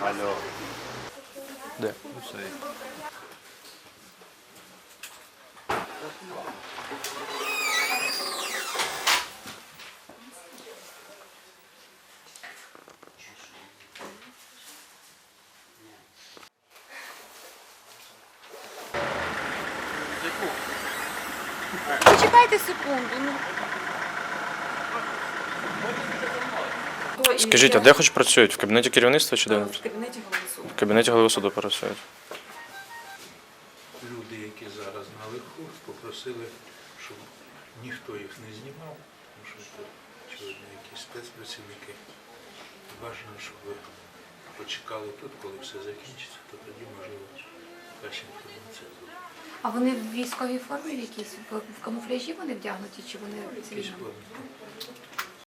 Алло. Де? Цей. Почекайте секунду. Скажіть, а де хоч працюють? В кабінеті керівництва чи де? В кабінеті голосу. В кабінеті голови суду працюють. люди, які зараз наверху, попросили, щоб ніхто їх не знімав, тому що це очевидно якісь спецпрацівники. Бажано, щоб ви почекали тут, коли все закінчиться, то тоді можливо краще інформація буде. А вони в військовій формі якісь? В, в камуфляжі вони вдягнуті чи вони в Якісь цивільному? форми.